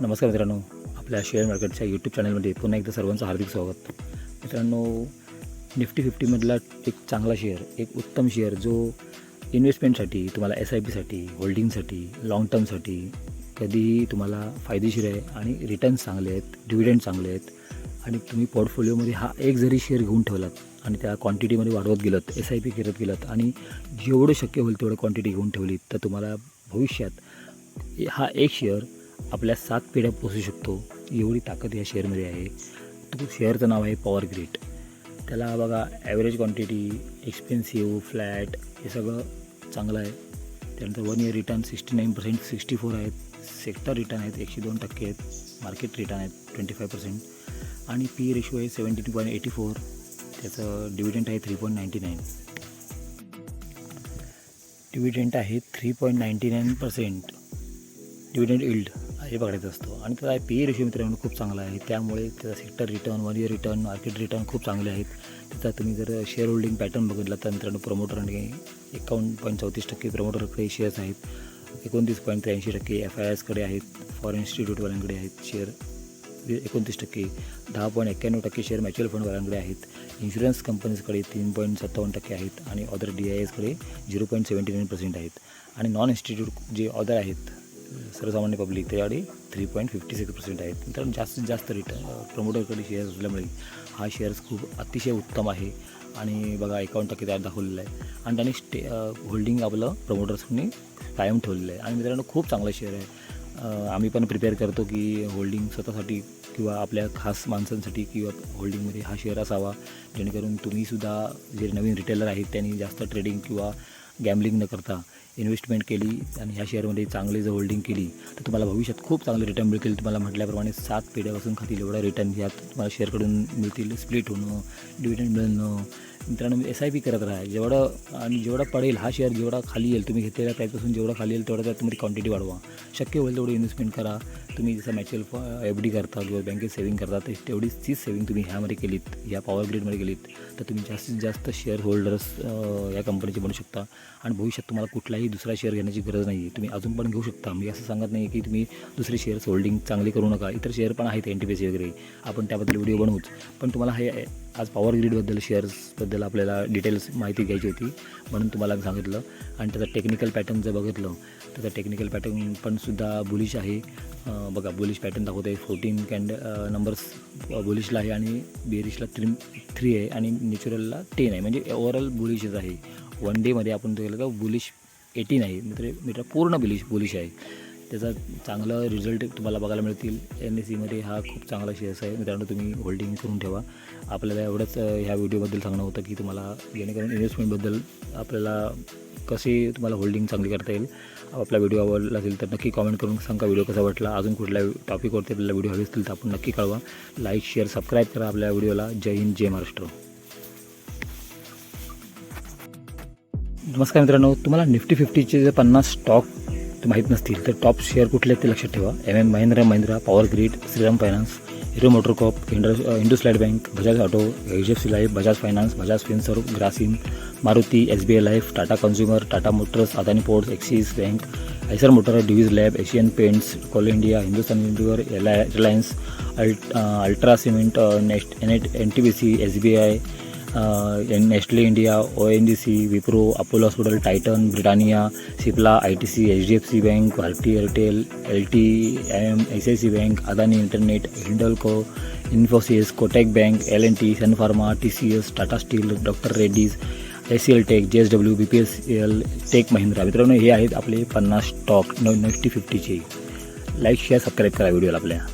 नमस्कार मित्रांनो आपल्या शेअर मार्केटच्या यूट्यूब चॅनलमध्ये पुन्हा एकदा सर्वांचं हार्दिक स्वागत. मित्रांनो निफ्टी फिफ्टीमधला एक चांगला शेअर एक उत्तम शेअर जो इन्व्हेस्टमेंटसाठी तुम्हाला एस आय पीसाठी होल्डिंगसाठी लाँग टर्मसाठी कधीही तुम्हाला फायदेशीर आहे आणि रिटर्न्स चांगले आहेत डिव्हिडंड चांगले आहेत. आणि तुम्ही पोर्टफोलिओमध्ये हा एक जरी शेअर घेऊन ठेवलात आणि त्या क्वांटिटीमध्ये वाढवत गेलात एस आय पी करत गेलात आणि जेवढं शक्य होईल तेवढं क्वांटिटी घेऊन ठेवली तर तुम्हाला भविष्यात हा एक शेअर आपल्या सात पिढ्या पोचू शकतो. एवढी ताकद या शेअरमध्ये आहे. तो शेअरचं नाव आहे पॉवर ग्रीड. त्याला बघा ॲव्हरेज क्वांटिटी एक्सपेन्सिव्ह फ्लॅट हे सगळं चांगलं आहे. त्यानंतर one year return sixty nine percent sixty four आहेत. सेक्टर रिटर्न आहेत एकशे दोन टक्के आहेत. मार्केट रिटर्न आहेत ट्वेंटी फाय पर्सेंट आणि पी रेशो आहे सेवन्टीन पॉईंट एटी फोर त्याचं डिव्हिडंट आहे three point ninety nine dividend आहे three point ninety nine percent dividend yield हे बघायचं असतो. आणि त्याचा पी ए रेशो मित्रांनो खूप चांगला आहे. त्यामुळे त्याचा sector return one year return market return खूप चांगले आहेत. त्याचा तुम्ही जर शेअर होल्डिंग पॅटर्न बघितला तर मित्रांनो प्रमोटर आणि एकावन्न पॉईंट चौतीस टक्के प्रमोटरकडे शेअर्स आहेत. एकोणतीस पॉईंट त्र्याऐंशी टक्के एफ आय एसकडे आहेत. फॉरेन इन्स्टिट्यूटवाल्यांकडे आहेत शेअर एकोणतीस टक्के. दहा पॉईंट एक्क्याण्णव टक्के शेअर म्युच्युअल फंडवाल्यांकडे आहेत. इन्शुरन्स कंपनीजकडे तीन पॉईंट सत्तावन्न टक्के आहेत. आणि other D I एसकडे zero point seventy nine percent आहेत. आणि नॉन इन्स्टिट्यूट जे ऑदर आहेत सर्वसामान्य पब्लिक त्याच्याकडे three point fifty six percent आहेत. मित्रांनो जास्तीत जास्त रिटर्न प्रमोटरकडे शेअर्स असल्यामुळे हा शेअर्स खूप अतिशय उत्तम आहे. आणि बघा एकावन्न टक्के त्यात दाखवलेलं आहे. आणि त्याने स्टे होल्डिंग आपलं प्रमोटर्सनी कायम ठेवलेलं आहे. आणि मित्रांनो खूप चांगलं शेअर आहे. आम्ही पण प्रिपेअर करतो की होल्डिंग स्वतःसाठी किंवा आपल्या खास माणसांसाठी किंवा होल्डिंगमध्ये हा शेअर असावा. जेणेकरून तुम्हीसुद्धा जे नवीन रिटेलर आहेत त्यांनी जास्त ट्रेडिंग किंवा गॅमलिंग न करता इन्व्हेस्टमेंट केली आणि ह्या शेअरमध्ये चांगली जर होल्डिंग केली तर तुम्हाला भविष्यात खूप चांगले रिटर्न मिळतील. तुम्हाला म्हटल्याप्रमाणे सात पिढ्यापासून खातील एवढा रिटर्न यात तुम्हाला शेअरकडून मिळतील. स्प्लिट होणं डिव्हिडंड मिळणं मित्रांनो एस आय पी करत राहा. जेवढं आणि जेवढा पडेल हा शेअर जेवढा खाली येईल तुम्ही घेतलेल्या प्राईसपासून जेवढा खाली येईल तेवढा त्यात तुम्ही क्वांटिटी वाढवा. शक्य होईल तेवढी इन्व्हेस्टमेंट करा. तुम्ही जसं म्युच्युअल एफ डी करता किंवा बँकेत सेविंग करता ते तेवढीच तीच सेविंग तुम्ही ह्यामध्ये केलीत या पॉवर ग्रीडमध्ये केलीत तर तुम्ही जास्तीत जास्त शेअर होल्डर्स या कंपनीचे बनू शकता. आणि भविष्यात तुम्हाला कुठलाही दुसरा शेअर घेण्याची गरज नाही आहे तुम्ही अजून पण घेऊ शकता. मी असं सांगत नाही की तुम्ही दुसरे शेअर्स होल्डिंग चांगली करू नका. इतर शेअर पण आहेत एन टी पी सी वगैरे. आपण त्याबद्दल व्हिडिओ बनवूच. पण तुम्हाला हे आज पॉवर ग्रीडबद्दल शेअर्सबद्दल आपल्याला डिटेल्स माहिती घ्यायची होती म्हणून तुम्हाला सांगितलं. आणि त्याचं टेक्निकल पॅटर्न जर बघितलं त्याचा टेक्निकल पॅटर्न पण सुद्धा बुलिश आहे. बघा बुलिश पॅटर्न दाखवत आहे फोर्टीन कॅन्ड नंबर्स बुलिशला आहे आणि बेरिशला थ्री थ्री आहे आणि नेचुरलला टेन आहे. म्हणजे ओव्हरऑल बुलिशच आहे. वन डेमध्ये आपण तो केलं का बुलिश एटीन आहे. मित्र मित्र पूर्ण बुलिश बुलिश आहे. त्याचा चांगलं रिझल्ट तुम्हाला बघायला मिळतील. एन एस सीमध्ये हा खूप चांगला शेअर्स आहे. मित्रांनो तुम्ही होल्डिंग करून ठेवा. आपल्याला एवढंच ह्या व्हिडिओबद्दल सांगणं होतं की तुम्हाला जेणेकरून इन्व्हेस्टमेंटबद्दल आपल्याला कसे तुम्हाला होल्डिंग चांगली करता येईल. आपला व्हिडिओ आवडला असेल तर नक्की कॉमेंट करून सांगा. व्हिडिओ कसा वाटला? अजून कुठल्या टॉपिकवरती आपल्याला व्हिडिओ हवे असतील तर आपण नक्की कळवा. लाईक शेअर सबस्क्राईब करा आपल्या व्हिडिओला जय हिंद जय महाराष्ट्र. नमस्कार मित्रांनो. तुम्हाला निफ्टी फिफ्टीचे जे पन्नास स्टॉक माहीत नसतील तर टॉप शेअर कुठले ते लक्षात ठेवा. M M Mahindra Mahindra Power Grid Shriram Finance Hero Motor Corp Indus इंडोस्लाईड Bank Bajaj Auto H F C Life Bajaj Finance Bajaj Finserv Grasim Maruti S B I Life Tata Consumer Tata Motors Adani Ports Axis Bank Eicher Motor Divis Lab Asian Paints Coal India Hindustan Unilever Reliance ult Ultra Cement nest N at N T B C S B I Nestle India O N G C Wipro Apollo Hospital Titan Britannia Cipla I T C H D F C Bank Bharti Airtel L T M S I C Bank Adani internet Hindalco Infosys Kotak Bank L N T Sun Pharma T C S Tata Steel Doctor Reddy's S C L Tech J S W B P S L Tech Mahindra. मित्रांनो हे आहेत आपले पन्नास stock नऊ Nifty फिफ्टीचे like share subscribe करा व्हिडिओला आपल्या.